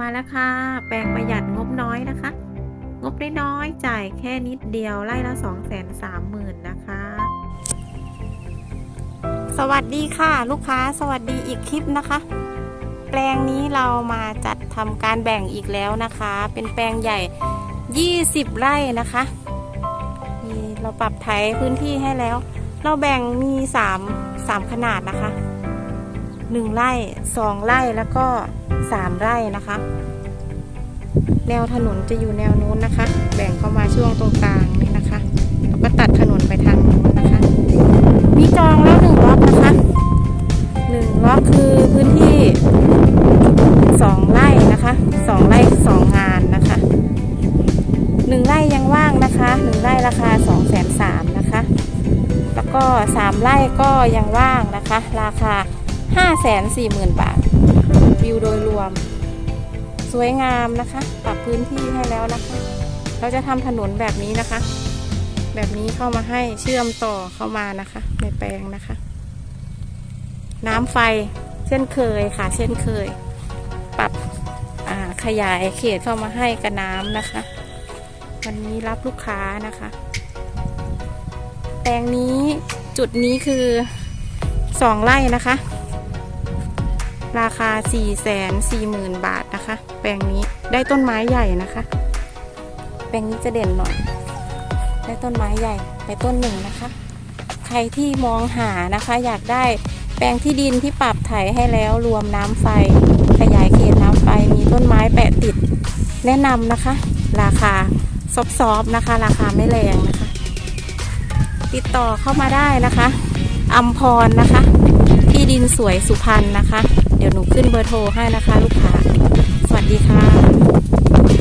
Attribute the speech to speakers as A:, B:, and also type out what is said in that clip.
A: มาแล้วค่ะ แปลงประหยัดงบน้อยนะคะ งบน้อยจ่ายแค่นิดเดียวไล่ละ 2 3 0 0 0 0 นะคะ
B: สวัสดีค่ะ ลูกค้าสวัสดีอีกคลิปนะคะ แปลงนี้เรามาจัดทำการแบ่งอีกแล้วนะคะ เป็นแปลงใหญ่ 20 ไร่นะคะเราปรับไถพื้นที่ให้แล้ว เราแบ่งมี 3 3 ขนาดนะคะ 1 ไร่ 2 ไร่แล้วก็ 3ไร่นะคะ แนวถนนจะอยู่แนวนู้นนะคะ แบ่งเข้ามาช่วงตรงกลางนี่นะคะแล้วก็ตัดถนนไปทางนู้นนะคะ มีจองแล้วหนึ่งล็อกนะคะหนึ่งล็อกคือพื้นที่สองไร่นะคะสองไร่สองงานนะคะหนึ่งไร่ยังว่างนะคะหนึ่งไร่ราคาสองแสนสามนะคะแล้วก็สามไร่ก็ยังว่างนะคะ ราคาห้าแสนสี่หมื่นบาท วิวโดยรวม สวยงามนะคะ ปรับพื้นที่ให้แล้วนะคะ เราจะทำถนนแบบนี้นะคะ แบบนี้เข้ามาให้เชื่อมต่อเข้ามานะคะ ในแปลงนะคะ น้ำไฟเช่นเคยค่ะ เช่นเคย ปรับขยายเขตเข้ามาให้กับน้ำนะคะ วันนี้รับลูกค้านะคะ แปลงนี้จุดนี้คือสองไร่นะคะ ราคา 4 4 0 0 0 0 บาทนะคะ แปลงนี้ได้ต้นไม้ใหญ่นะคะ แปลงนี้จะเด่นหน่อย ได้ต้นไม้ใหญ่ไปต้นหนึ่งนะคะ ใครที่มองหานะคะ อยากได้แปลงที่ดินที่ปรับไถให้แล้วรวมน้ำไฟ ขยายเขตน้ำไฟมีต้นไม้แปะติด แนะนำนะคะ ราคาซอฟๆนะคะ ราคาไม่แรงนะคะ ติดต่อเข้ามาได้นะคะอัมพรนะคะ ที่ดินสวยสุพรรณนะคะ ดี๋ยวหนูขึ้นเบอร์โทรให้นะคะลูกค้า สวัสดีค่ะ